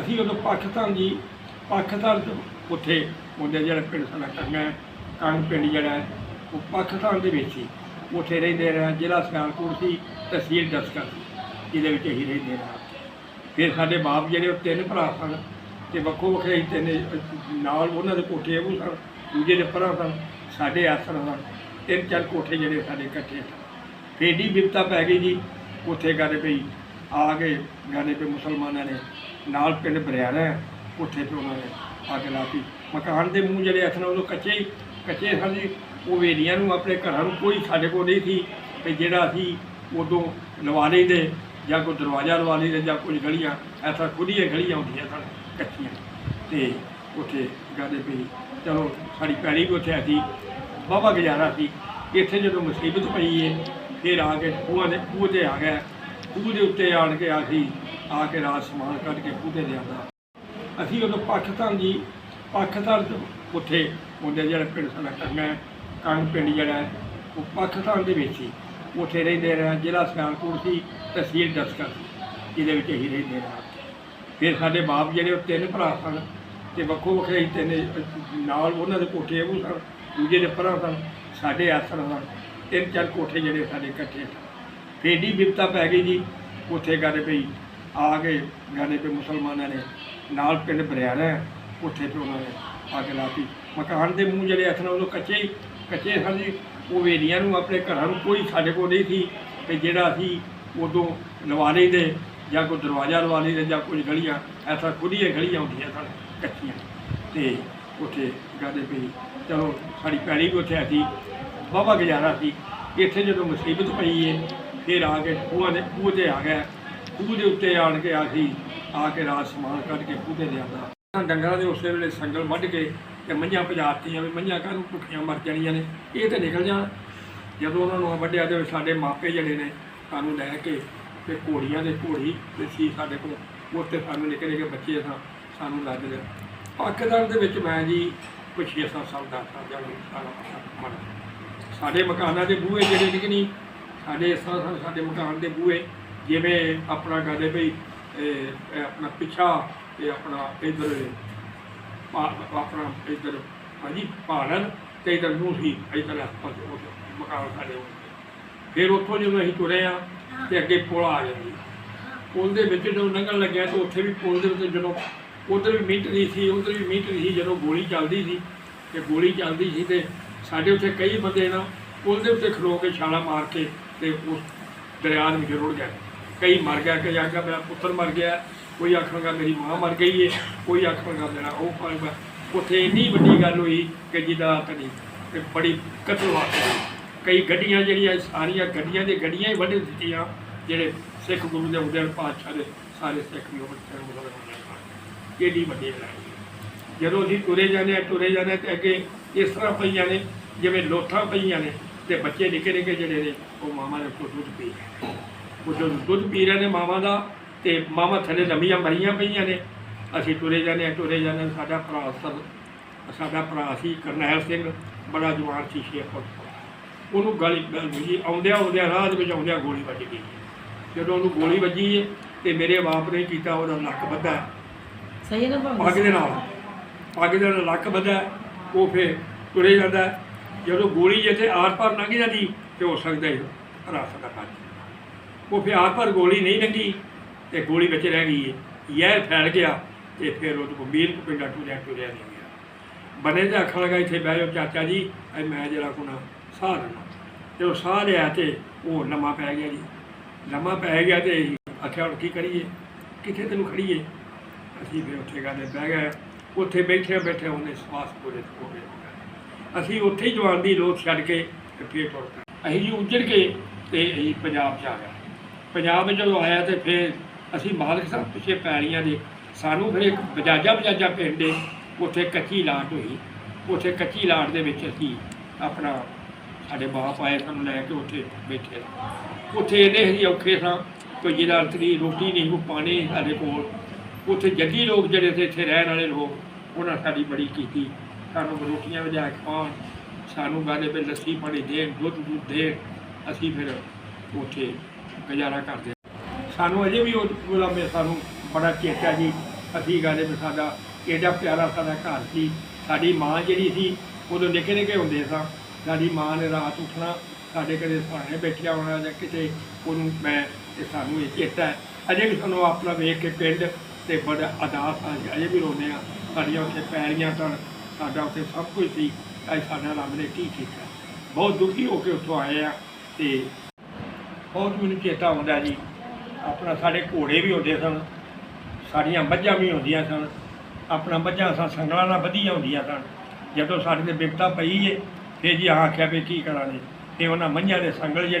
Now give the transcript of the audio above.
ਅਸੀਂ ਉਦੋਂ ਪਾਕਿਸਤਾਨ ਜੀ ਪਾਕਿਸਤਾਨ ਤੋਂ ਉੱਥੇ ਉਹਦੇ ਜਿਹੜਾ ਪਿੰਡ ਸਾਡਾ ਕੰਗਾ ਹੈ, ਕੰਗ ਪਿੰਡ ਜਿਹੜਾ ਹੈ ਉਹ ਪਾਕਿਸਤਾਨ ਦੇ ਵਿੱਚ ਸੀ ਉੱਥੇ ਰਹਿੰਦੇ ਰਹੇ ਜ਼ਿਲ੍ਹਾ ਸਿਆਲਕੋਟ ਸੀ ਤਹਿਸੀਲ ਦਸਕਰ ਸੀ ਜਿਹਦੇ ਵਿੱਚ ਅਸੀਂ ਰਹਿੰਦੇ ਰਹੇ। ਫਿਰ ਸਾਡੇ ਬਾਪ ਜਿਹੜੇ ਉਹ ਤਿੰਨ ਭਰਾ ਸਨ ਤੇ ਵੱਖੋ ਵੱਖਰੇ ਅਸੀਂ ਤਿੰਨ ਨਾਲ ਉਹਨਾਂ ਦੇ ਕੋਠੇ ਉਹ ਸਨ ਦੂਜੇ ਦੇ ਭਰਾ ਸਨ ਸਾਡੇ ਆਸਰ ਸਨ ਤਿੰਨ ਚਾਰ ਕੋਠੇ ਜਿਹੜੇ ਸਾਡੇ ਇਕੱਠੇ ਸਨ। ਫਿਰ ਏਡੀ ਬਿਪਤਾ ਪੈ ਗਈ ਜੀ ਉੱਥੇ ਗੱਲ ਪਈ ਆ ਕੇ ਗਾਣੇ ਪੇ ਮੁਸਲਮਾਨਾਂ ਨੇ ਨਾਲ ਪਿੰਡ ਬਰਿਆਣਾ ਹੈ, ਉੱਥੇ ਤੇ ਉਹਨਾਂ ਨੇ ਅੱਗ ਲਾਤੀ। ਮਕਾਨ ਦੇ ਮੂੰਹ ਜਿਹੜੇ ਅਸਨ ਉਦੋਂ ਕੱਚੇ ਹੀ ਕੱਚੇ ਸਨ ਜੀ। ਉਹ ਵੇਰੀਆਂ ਨੂੰ ਆਪਣੇ ਘਰਾਂ ਨੂੰ ਕੋਈ ਸਾਡੇ ਕੋਲ ਨਹੀਂ ਸੀ। ਤੇ ਜਿਹੜਾ ਅਸੀਂ ਉਦੋਂ ਲਵਾ ਲਈਦੇ ਜਾਂ ਕੋਈ ਦਰਵਾਜ਼ਾ ਲਵਾ ਲਈਦੇ ਜਾਂ ਕੁਝ ਗਲੀਆਂ ਐਸਾ ਖੁੱਲੀਆਂ ਗਲੀਆਂ ਹੁੰਦੀਆਂ ਸਨ ਕੱਚੀਆਂ। ਤੇ ਉੱਥੇ ਗਾਦੇ ਪਈ ਚਲੋ ਸਾਡੀ ਪੈੜੀ ਵੀ ਉੱਥੇ ਅਸੀਂ ਬਾਬਾ ਗੁਜ਼ਾਰਾ ਸੀ। ਇੱਥੇ ਜਦੋਂ ਮੁਸੀਬਤ ਪਈ ਏ ਫਿਰ ਆ ਕੇ ਖੂਹਾਂ ਦੇ ਖੂਹ ਤੇ ਆ ਗਿਆ। ਖੂਹ ਦੇ ਉੱਤੇ ਆਣ ਕੇ ਅਸੀਂ ਆ ਕੇ ਰਾਤ ਸਮਾਨ ਕੱਢ ਕੇ ਖੂਹ ਤੇ ਲਿਆਂਦਾ ਅਸੀਂ ਉਦੋਂ ਪਾਕਿਸਤਾਨ ਜੀ ਪਾਕਿਸਤਾਨ ਤੋਂ ਉੱਥੇ ਉਹਦੇ ਜਿਹੜਾ ਪਿੰਡ ਸਾਡਾ ਕੰਗਾ ਹੈ, ਕੰਗ ਪਿੰਡ ਜਿਹੜਾ ਹੈ ਉਹ ਪਾਕਿਸਤਾਨ ਦੇ ਵਿੱਚ ਸੀ ਉੱਥੇ ਰਹਿੰਦੇ ਰਹੇ। ਜ਼ਿਲ੍ਹਾ ਸਿਆਲਕੋਟ ਸੀ ਤਹਿਸੀਲ ਦਸਕਰ ਸੀ ਜਿਹਦੇ ਵਿੱਚ ਅਸੀਂ ਰਹਿੰਦੇ ਰਹੇ। ਫਿਰ ਸਾਡੇ ਬਾਪ ਜਿਹੜੇ ਉਹ ਤਿੰਨ ਭਰਾ ਸਨ ਤੇ ਵੱਖੋ ਵੱਖਰੇ ਤਿੰਨ ਨਾਲ ਉਹਨਾਂ ਦੇ ਕੋਠੇ ਉਹ ਸਨ ਦੂਜੇ ਦੇ ਭਰਾ ਸਨ ਸਾਡੇ ਆਸਰ ਸਨ ਤਿੰਨ ਚਾਰ ਕੋਠੇ ਜਿਹੜੇ ਸਾਡੇ ਇਕੱਠੇ ਸਨ। ਫਿਰ ਏਡੀ ਬਿਪਤਾ ਪੈ ਗਈ ਜੀ ਉੱਥੇ ਗੱਲ ਪਈ। ਆ ਕੇ ਗਾਣੇ ਪੇ ਮੁਸਲਮਾਨਾਂ ਨੇ ਨਾਲ ਪਿੰਡ ਬਰਿਆਣਾ ਉੱਥੇ ਤੇ ਉਹਨਾਂ ਨੇ ਅੱਗ ਲਾਤੀ। ਮਕਾਨ ਦੇ ਮੂੰਹ ਜਿਹੜੇ ਅਸਨ ਉਦੋਂ ਕੱਚੇ ਹੀ, ਕੱਚੇ ਸਨ ਜੀ। ਉਹ ਵੇਰੀਆਂ ਨੂੰ ਆਪਣੇ ਘਰਾਂ ਨੂੰ ਕੋਈ ਸਾਡੇ ਕੋਲ ਨਹੀਂ ਸੀ ਤੇ ਜਿਹੜਾ ਅਸੀਂ ਉਦੋਂ ਲਵਾ ਲਈਦੇ ਜਾਂ ਕੋਈ ਦਰਵਾਜ਼ਾ ਲਵਾ ਲਈਦੇ ਜਾਂ ਕੁਝ ਗਲੀਆਂ, ਐਸਾ ਖੁੱਲੀਆਂ ਗਲੀਆਂ ਹੁੰਦੀਆਂ ਸਨ, ਕੱਚੀਆਂ। ਤੇ ਉੱਥੇ ਗਾਦੇ ਪਈ ਚਲੋ ਸਾਡੀ ਪੈੜੀ ਵੀ ਉੱਥੇ ਅਸੀਂ ਬਾਬਾ ਗੁਜ਼ਾਰਾ ਸੀ। ਇੱਥੇ ਜਦੋਂ ਮੁਸੀਬਤ ਪਈ ਏ, ਫਿਰ ਆ ਕੇ ਖੂਹਾਂ ਦੇ ਖੂਹ ਤੇ ਆ ਗਿਆ। ਖੂਹ ਦੇ ਉੱਤੇ ਆਣ ਕੇ ਆਖੀ, ਆ ਕੇ ਰਾਤ ਸਮਾਨ ਕੱਢ ਕੇ ਖੂਹ ਤੇ ਲਿਆਂਦਾ। ਡੰਗਰਾਂ ਦੇ ਉਸੇ ਵੇਲੇ ਸੰਗਲ ਵੱਢ ਕੇ ਤੇ ਮੱਝਾਂ ਪਜਾਤੀਆਂ ਵੀ ਮੱਝਾਂ ਕਾਹਨੂੰ ਭੁੱਖੀਆਂ ਮਰ ਜਾਣੀਆਂ ਨੇ? ਇਹ ਤੇ ਨਿਕਲ ਜਾਣ। ਜਦੋਂ ਉਹਨਾਂ ਨੂੰ ਵੱਢਿਆ ਤੇ ਸਾਡੇ ਮਾਪੇ ਜਿਹੜੇ ਨੇ ਸਾਨੂੰ ਲੈ ਕੇ ਤੇ ਘੋੜੀਆਂ ਦੇ ਘੋੜੀ ਤੇ ਸੀ ਸਾਡੇ ਕੋਲ, ਉੱਥੇ ਸਾਨੂੰ ਨਿੱਕੇ ਨਿੱਕੇ ਬੱਚੇ ਸਾਂ, ਸਾਨੂੰ ਲੱਗ ਲਿਆ। ਪਾਕਿਸਤਾਨ ਦੇ ਵਿੱਚ ਮੈਂ ਜੀ ਕੋਈ 6-7 ਸਾਲ ਦਾ ਸਾਂ ਜਦੋਂ ਸਾਰਾ ਮਰ ਸਾਡੇ ਮਕਾਨਾਂ ਦੇ ਬੂਹੇ ਜਿਹੜੇ ਨਿਕ ਨਹੀਂ ਸਾਡੇ ਇਸ ਤਰ੍ਹਾਂ ਸਨ ਸਾਡੇ ਮਕਾਨ ਦੇ ਬੂਹੇ ਜਿਵੇਂ ਆਪਣਾ ਕਹਦੇ ਭਈ ਇਹ ਇਹ ਆਪਣਾ ਪਿੱਛਾ ਤੇ ਆਪਣਾ ਇਧਰ ਆਪਣਾ ਇਧਰ ਹਾਂਜੀ ਪਹਾੜਨ ਤੇ ਇਧਰ ਨੂੰ ਸੀ ਇਧਰ ਮਕਾਨ ਸਾਡੇ ਉਹ। ਫਿਰ ਉੱਥੋਂ ਜਦੋਂ ਅਸੀਂ ਤੁਰੇ ਆ ਤੇ ਅੱਗੇ ਪੁਲ ਆ ਜਾਂਦੀ ਪੁਲ ਦੇ ਵਿੱਚ ਜਦੋਂ ਲੰਘਣ ਲੱਗਿਆ ਤੇ ਉੱਥੇ ਵੀ ਪੁਲ ਦੇ ਵਿੱਚ ਜਦੋਂ ਉਧਰ ਵੀ ਮਿੰਟ ਨਹੀਂ ਸੀ ਉਧਰ ਵੀ ਮਿੰਟ ਨਹੀਂ ਸੀ ਜਦੋਂ ਗੋਲੀ ਚੱਲਦੀ ਸੀ ਤੇ ਗੋਲੀ ਚੱਲਦੀ ਸੀ ਤੇ ਸਾਡੇ ਉੱਥੇ ਕਈ ਬੰਦੇ ਨਾ ਪੁਲ ਦੇ ਉੱਤੇ ਖਲੋ ਕੇ ਛਾਲਾ ਮਾਰ ਕੇ ਤੇ ਉਸ ਦਰਿਆ ਵਿੱਚ ਰੁੜ ਗਏ ਕਈ ਮਰ ਗਿਆ, ਕਈ ਆਖਿਆ ਮੇਰਾ ਪੁੱਤਰ ਮਰ ਗਿਆ, ਕੋਈ ਆਖਾਂਗਾ ਮੇਰੀ ਮਾਂ ਮਰ ਗਈ ਏ, ਕੋਈ ਆਖਾਂਗਾ ਮੇਰਾ ਉਹ ਮਰ ਉੱਥੇ ਇੰਨੀ ਵੱਡੀ ਗੱਲ ਹੋਈ ਕਿ ਜਿਹਦਾ ਕਦੀ ਤੇ ਬੜੀ ਕਤਲ ਵਾਕਿਆ ਕਈ ਗੱਡੀਆਂ ਜਿਹੜੀਆਂ, ਸਾਰੀਆਂ ਗੱਡੀਆਂ ਦੇ ਗੱਡੀਆਂ ਹੀ ਵੱਢ ਦਿੱਤੀਆਂ, ਜਿਹੜੇ ਸਿੱਖ ਗੁਰੂ ਦੇ ਹੁੰਦੇ ਹਨ, ਪਾਤਸ਼ਾਹ ਦੇ ਸਾਰੇ ਸਿੱਖ ਵੀ ਉਹ ਬੱਚਿਆਂ ਨੂੰ ਮਦਦ ਕਰਦੇ ਕਿਹੜੀ ਵੱਡੀ ਲੜਾਈ ਜਦੋਂ ਅਸੀਂ ਤੁਰੇ ਜਾਂਦੇ ਹਾਂ, ਤੁਰੇ ਜਾਂਦੇ ਹਾਂ, ਤੇ ਅੱਗੇ ਇਸ ਤਰ੍ਹਾਂ ਪਈਆਂ ਨੇ, ਜਿਵੇਂ ਲੋਥਾਂ ਪਈਆਂ ਨੇ, ਤੇ ਬੱਚੇ ਨਿੱਕੇ ਨਿੱਕੇ ਜਿਹੜੇ ਨੇ, ਉਹ ਮਾਮਾ ਦੇ ਫੋਟੋ ਦੁੱਧ ਪੀ ਉਹ ਜਦੋਂ ਦੁੱਧ ਪੀ ਰਹੇ ਨੇ ਮਾਮਾ ਦਾ ਤੇ ਮਾਮਾ ਥੱਲੇ ਲੰਮੀਆਂ ਮਰੀਆਂ ਪਈਆਂ ਨੇ। ਅਸੀਂ ਤੁਰੇ ਜਾਂਦੇ ਹਾਂ ਤੁਰੇ ਜਾਂਦੇ ਹਾਂ। ਸਾਡਾ ਭਰਾ ਸਰ ਸਾਡਾ ਭਰਾ ਸੀ ਕਰਨੈਲ ਸਿੰਘ ਬੜਾ ਜਵਾਨ ਸੀ ਛੇ ਫੁੱਟ। ਉਹਨੂੰ ਗਲੀ ਜੀ ਆਉਂਦਿਆਂ ਆਉਂਦਿਆਂ ਰਾਹ ਦੇ ਵਿੱਚ ਆਉਂਦਿਆਂ ਗੋਲੀ ਵੱਜ ਗਈ। ਜਦੋਂ ਉਹਨੂੰ ਗੋਲੀ ਵੱਜੀ ਤੇ ਮੇਰੇ ਬਾਪ ਨੇ ਕੀਤਾ ਉਹਦਾ ਨੱਕ ਬੱਧਾ ਸਹੀ ਨਾ ਪੱਗ ਦੇ ਨਾਲ। ਪੱਗ ਦੇ ਨਾਲ ਲੱਕ ਬੱਧਾ ਉਹ ਫੇ ਤੁਰੇ ਜਾਂਦਾ। ਜਦੋਂ ਗੋਲੀ ਜਿੱਥੇ ਆਰ ਪਾਰ ਲੰਘ ਜਾਂਦੀ ਤੇ ਹੋ ਸਕਦਾ ਹੀ ਰਾਸ ਦਾ ਕੱਜ ਉਹ ਫੇ ਆਰ ਪਾਰ ਗੋਲੀ ਨਹੀਂ ਲੱਗੀ ਤੇ ਗੋਲੀ ਵਿੱਚ ਰਹਿ ਗਈ ਹੈ। ਯਾਰ ਫੈਲ ਗਿਆ ਤੇ ਫਿਰ ਉਹ ਗੰਭੀਰ ਪਿੰਡਾ ਟੁਰਿਆ ਟੁਰਿਆ ਨਹੀਂ ਗਿਆ। ਬਨੇ ਤੇ ਅੱਖਾਂ ਲਗਾ ਇੱਥੇ ਬਹਿ ਜਾਓ ਚਾਚਾ ਜੀ ਐ ਮੈਂ ਜਿਹੜਾ ਕੋਣਾ ਸਾਹ ਲੈਣਾ ਤੇ ਉਹ ਸਾਹ ਲਿਆ ਤੇ ਉਹ ਲੰਮਾ ਪੈ ਗਿਆ ਜੀ। ਲੰਮਾ ਪੈ ਗਿਆ ਤੇ ਆਖਿਆ, ਹੁਣ ਕੀ ਕਰੀਏ? ਕਿੱਥੇ ਤੈਨੂੰ ਖੜੀਏ? ਅਸੀਂ ਫਿਰ ਉੱਥੇ ਗਾਲੇ ਬਹਿ ਗਏ। ਉੱਥੇ ਬੈਠੇ ਬੈਠੇ ਉਹਨੇ ਸਵਾਸ ਪੂਰੇ ਹੋ ਗਏ। ਅਸੀਂ ਉੱਥੇ ਹੀ ਜਵਾਨ ਦੀ ਲੋਥ ਛੱਡ ਕੇ ਤੇ ਫੇਰ ਤੁਰ ਪਏ। ਅਸੀਂ ਜੀ ਉੱਜੜ ਕੇ ਤੇ ਅਸੀਂ ਪੰਜਾਬ ਚ ਆ ਗਏ ਪੰਜਾਬ ਵਿੱਚ ਜਦੋਂ ਆਇਆ ਤੇ ਫਿਰ ਅਸੀਂ ਮਾਲਕ ਸਾਹਿਬ ਪਿੱਛੇ ਪੈਲੀਆਂ ਦੇ ਸਾਨੂੰ ਫਿਰ ਇੱਕ ਬਜਾਜਾ ਬਜਾਜਾ ਪਿੰਡ ਏ ਉੱਥੇ ਕੱਚੀ ਲਾਟ ਹੋਈ। ਉੱਥੇ ਕੱਚੀ ਲਾਟ ਦੇ ਵਿੱਚ ਅਸੀਂ ਆਪਣਾ ਸਾਡੇ ਬਾਪ ਆਏ ਸਾਨੂੰ ਲੈ ਕੇ ਉੱਥੇ ਬੈਠੇ। ਉੱਥੇ ਇਹਨੇ ਅਸੀਂ ਔਖੇ ਸਾਂ, ਕੋਈ ਜਿਹਦਾ ਅਰਥੀ ਰੋਟੀ ਨਹੀਂ, ਕੋਈ ਪਾਣੀ ਸਾਡੇ ਕੋਲ। ਉੱਥੇ ਜੱਗੀ ਲੋਕ ਜਿਹੜੇ ਸੀ ਇੱਥੇ ਰਹਿਣ ਵਾਲੇ ਲੋਕ, ਉਹਨਾਂ ਸਾਡੀ ਬੜੀ ਕੀਤੀ। ਸਾਨੂੰ ਰੋਟੀਆਂ ਵਜਾ ਕੇ ਖਾਣ ਸਾਨੂੰ ਗਾਲੇ ਪੇ ਲੱਸੀ ਪਾਣੀ ਦੇਣ ਦੁੱਧ ਦੁੱਧ ਦੇਣ, ਅਸੀਂ ਫਿਰ ਉੱਥੇ ਗੁਜ਼ਾਰਾ ਕਰਦੇ ਸਾਨੂੰ ਅਜੇ ਵੀ ਉਹ ਉਹਦਾ ਸਾਨੂੰ ਬੜਾ ਚੇਤਾ ਜੀ। ਅਸੀਂ ਕਹਿੰਦੇ ਵੀ ਸਾਡਾ ਏਡਾ ਪਿਆਰਾ ਸਾਡਾ ਘਰ ਸੀ। ਸਾਡੀ ਮਾਂ ਜਿਹੜੀ ਸੀ, ਉਦੋਂ ਨਿੱਕੇ ਨਿੱਕੇ ਹੁੰਦੇ ਸਾਂ। ਸਾਡੀ ਮਾਂ ਨੇ ਰਾਤ ਉੱਠਣਾ, ਸਾਡੇ ਕਦੇ ਸਹਾਣੇ ਬੈਠਿਆ ਹੋਣਾ ਜਾਂ ਕਿਤੇ, ਉਹਨੂੰ ਮੈਂ ਤੇ ਸਾਨੂੰ ਇਹ ਚੇਤਾ ਅਜੇ ਵੀ ਸਾਨੂੰ ਆਪਣਾ ਵੇਖ ਕੇ ਪਿੰਡ ਤੇ ਬੜਾ ਅਦਾਸ ਆ ਅਜੇ ਵੀ ਰੋਂਦੇ ਆ ਸਾਡੀਆਂ ਉੱਥੇ ਪੈਰੀਆਂ ਤਣ ਸਾਡਾ ਉੱਥੇ ਸਭ ਕੁਝ ਸੀ। ਅੱਜ ਸਾਡਾ ਰੱਬ ਨੇ ਕੀ ਕੀਤਾ। ਬਹੁਤ ਦੁਖੀ ਹੋ ਕੇ ਉੱਥੋਂ ਆਏ ਆ ਤੇ ਬਹੁਤ ਮੈਨੂੰ ਚੇਤਾ ਆਉਂਦਾ ਜੀ। ਆਪਣਾ ਸਾਡੇ ਘੋੜੇ ਵੀ ਹੁੰਦੇ ਸਨ। ਸਾਡੀਆਂ ਮੱਝਾਂ ਵੀ ਹੁੰਦੀਆਂ ਸਨ। ਆਪਣਾ ਮੱਝਾਂ ਸਾ, ਸੰਗਲਾਂ ਨਾਲ ਵਧੀਆ ਹੁੰਦੀਆਂ ਸਨ। ਜਦੋਂ ਸਾਡੇ ਤੇ ਬਿਪਤਾ ਪਈ ਏ, ਫਿਰ ਜੀ ਆਖਿਆ ਵੀ ਕੀ ਕਰਾਂਗੇ। ਤੇ ਉਹਨਾਂ ਮੱਝਾਂ ਦੇ ਸੰਗਲ ਜਿਹੜੇ